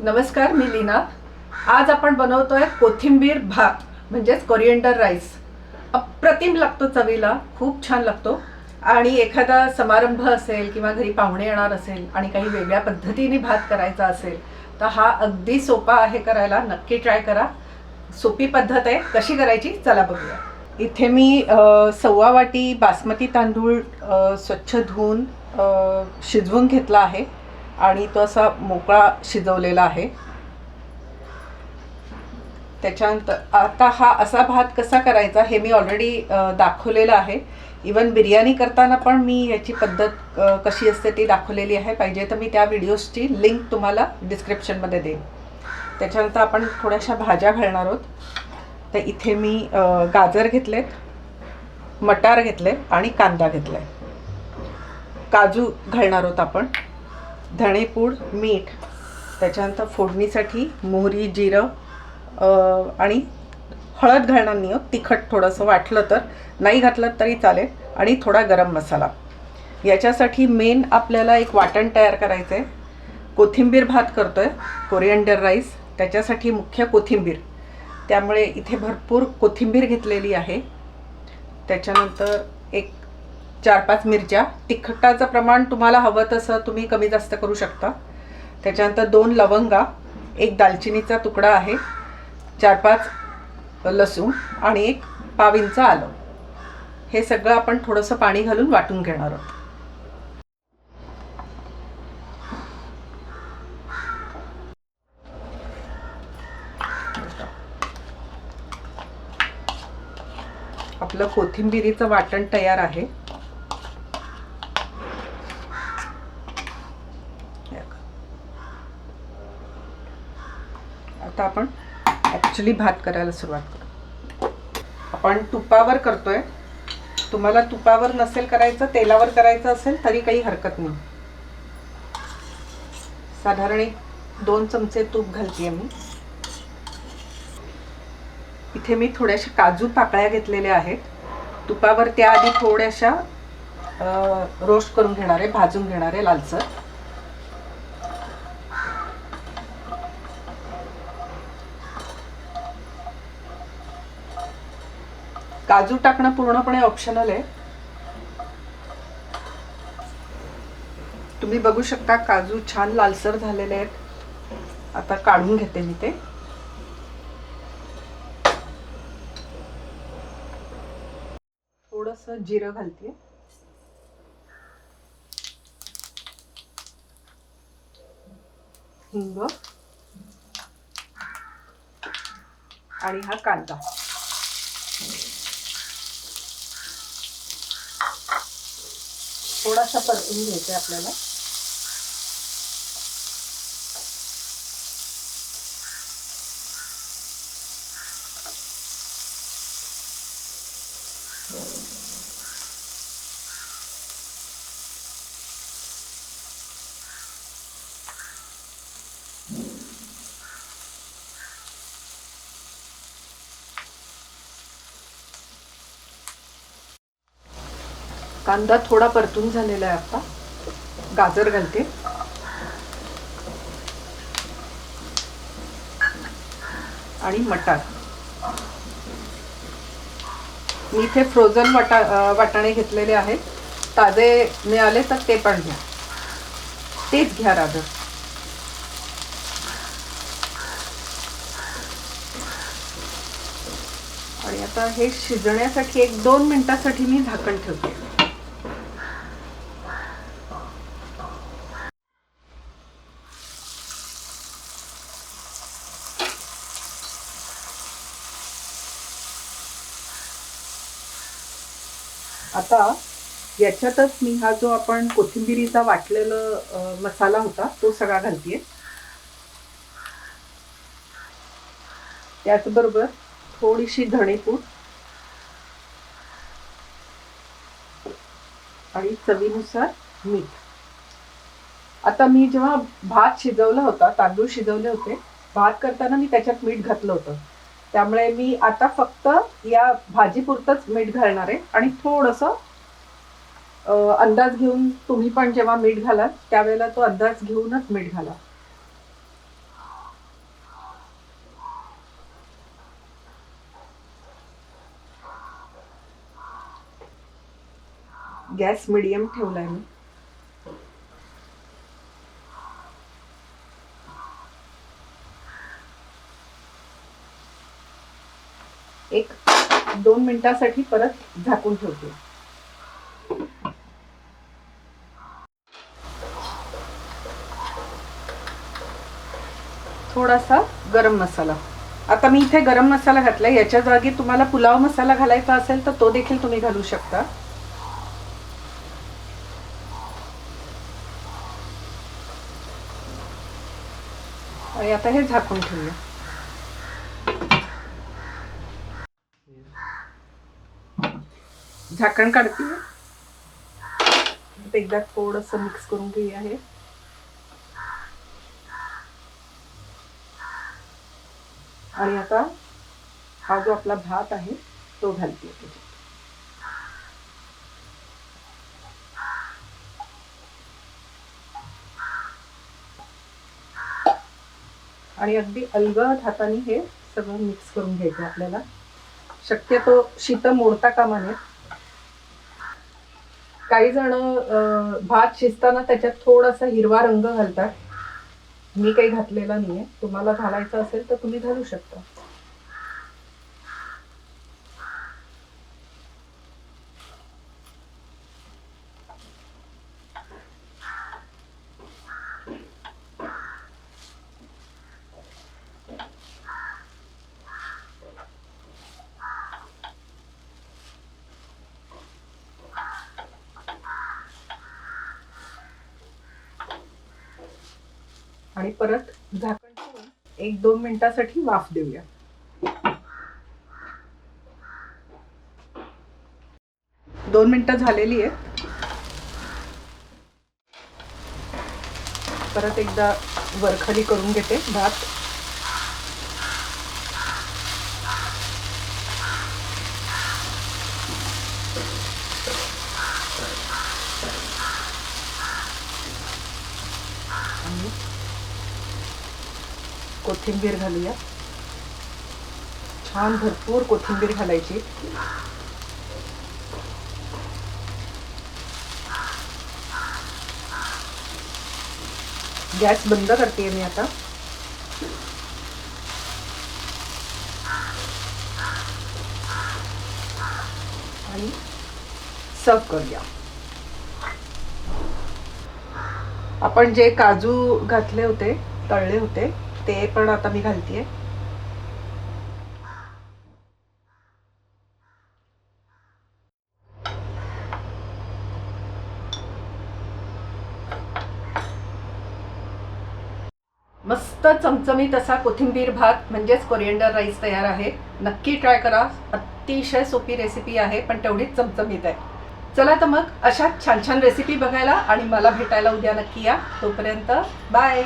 नमस्कार मी लीना. आज आपण बनवतोय कोथिंबीर भात म्हणजेच कोरिएंडर राईस अप्रतिम लागतो चवीला खूप छान लागतो. आणि एखादा समारंभ असेल किंवा घरी पाहुणे येणार असेल आणि काही वेगळ्या पद्धतीने भात करायचा असेल तर हा अगदी सोपा आहे करायला. नक्की ट्राय करा. सोपी पद्धत आहे. कशी करायची? चला बघूया. इथे मी सव्वा वाटी बासमती तांदूळ स्वच्छ धुवून शिजवून घेतला आहे. आणि तो असा मोकळा शिजवलेला आहे. त्याच्यानंतर आता हा असा भात कसा करायचा हे मी ऑलरेडी दाखवलेलं आहे. इवन बिर्याणी करताना पण मी याची पद्धत कशी असते ती दाखवलेली आहे. पाहिजे तर मी त्या व्हिडिओजची लिंक तुम्हाला डिस्क्रिप्शनमध्ये देईन. त्याच्यानंतर आपण थोड्याशा भाज्या घालणार आहोत. तर इथे मी गाजर घेतलेत मटार घेतले आणि कांदा घेतलाय. काजू घालणार आहोत आपण. धणेपूड मीठ त्याच्यानंतर फोडणीसाठी मोहरी जिरं आणि हळद घालणार नाही हो, तिखट थोडंसं वाटलं तर. नाही घातलं तरी चालेल. आणि थोडा गरम मसाला. याच्यासाठी मेन आपल्याला एक वाटण तयार करायचं आहे कोथिंबीर भात करतो आहे कोरिअंडर राईस त्याच्यासाठी मुख्य कोथिंबीर. त्यामुळे इथे भरपूर कोथिंबीर घेतलेली आहे. त्याच्यानंतर एक चार पाच मिरच्या. तिखटाचं प्रमाण तुम्हाला हवं तसं तुम्ही कमी जास्त करू शकता. त्याच्यानंतर दोन लवंगा एक दालचिनीचा तुकडा आहे चार पाच लसूण आणि एक पाव इंच आलं. हे सगळं आपण थोडंसं पाणी घालून वाटून घेणार आहोत. आपलं कोथिंबिरीचं वाटण तयार आहे आता आपण ॲक्च्युली भात करायला सुरुवात करू. आपण तुपावर करतोय. तुम्हाला तुपावर नसेल करायचं तेलावर करायचं असेल तरी काही हरकत नाही. साधारण एक दोन चमचे तूप घालते मी. इथे मी थोड्याशा काजू पाकळ्या घेतलेल्या आहेत. तुपावर त्याआधी थोड्याशा रोस्ट करून घेणार आहे भाजून घेणार आहे लालसर. काजू टाकणं पूर्णपणे ऑप्शनल आहे. तुम्ही बघू शकता काजू छान लालसर झालेले आहेत. आता काढून घेते मी ते. थोडस जिरं घालते हिंग. आणि हा कांदा. थोडासा परतून घ्यायचा आहे आपल्याला. कांदा थोडा परतून झालेला आहे आता. गाजर घालते. आणि मटार. मी इथे फ्रोझन वाटा वाटाणे घेतलेले आहेत. ताजे मिळाले तर ते पण घ्या. तेच घ्या राजर आणि आता हे शिजण्यासाठी एक दोन मिनिटासाठी मी झाकण ठेवते. आता याच्यातच मी हा जो आपण कोथिंबिरीचा वाटलेला मसाला होता तो सगळा घालते त्याचबरोबर थोडीशी धणेपूड आणि चवीनुसार मीठ. आता मी जेव्हा भात शिजवला होता तांदूळ शिजवले होते भात करताना मी त्याच्यात मीठ घातलं होतं. त्यामुळे मी आता फक्त या भाजीपुरतंच मीठ घालणार आहे. आणि थोडस अंदाज घेऊन तुम्ही पण जेव्हा मीठ घालाल त्यावेळेला तो अंदाज घेऊनच मीठ घाला. गॅस मिडियम ठेवलाय मी. मिनिटासाठी परत झाकून ठेवते. थोडासा गरम मसाला. आता मी इथे गरम मसाला घातला याच्या जागी तुम्हाला पुलाव मसाला घालायचा असेल तर तो देखील तुम्ही घालू शकता. आता हे झाकून ठेवूया. झाकण काढते एकदा थोडस मिक्स करून घेऊया हे आणि आता हा जो आपला भात आहे तो घालते. आणि अगदी अलगद हाताने हे सगळं मिक्स करून घ्यायचं आपल्याला. शक्यतो शीत मोडता कामा नये. काही जण भात शिजताना त्याच्यात थोडासा हिरवा रंग घालतात. मी काही घातलेला नाहीये. तुम्हाला घालायचं असेल तर तुम्ही घालू शकता. आणि परत झाकण ठेवून एक दोन मिनिटासाठी वाफ देऊया. दोन मिनिटं झालेली आहेत. परत एकदा वरखाली करून घेते. भात आणि कोथिंबीर घालूया. छान भरपूर कोथिंबीर घालायची. गॅस बंद करते मी आता. आणि सर्व करूया. आपण जे काजू घातले होते तळले होते ते पण आता मी घालतीये. मस्त चमचमीत असा कोथिंबीर भात म्हणजेच कोरिएंडर राईस तयार आहे. नक्की ट्राय करा. अतिशय सोपी रेसिपी आहे पण तेवढीच चमचमीत आहे. चला तर मग अशा छान छान रेसिपी बघायला आणि मला भेटायला उद्या नक्की या. तोपर्यंत बाय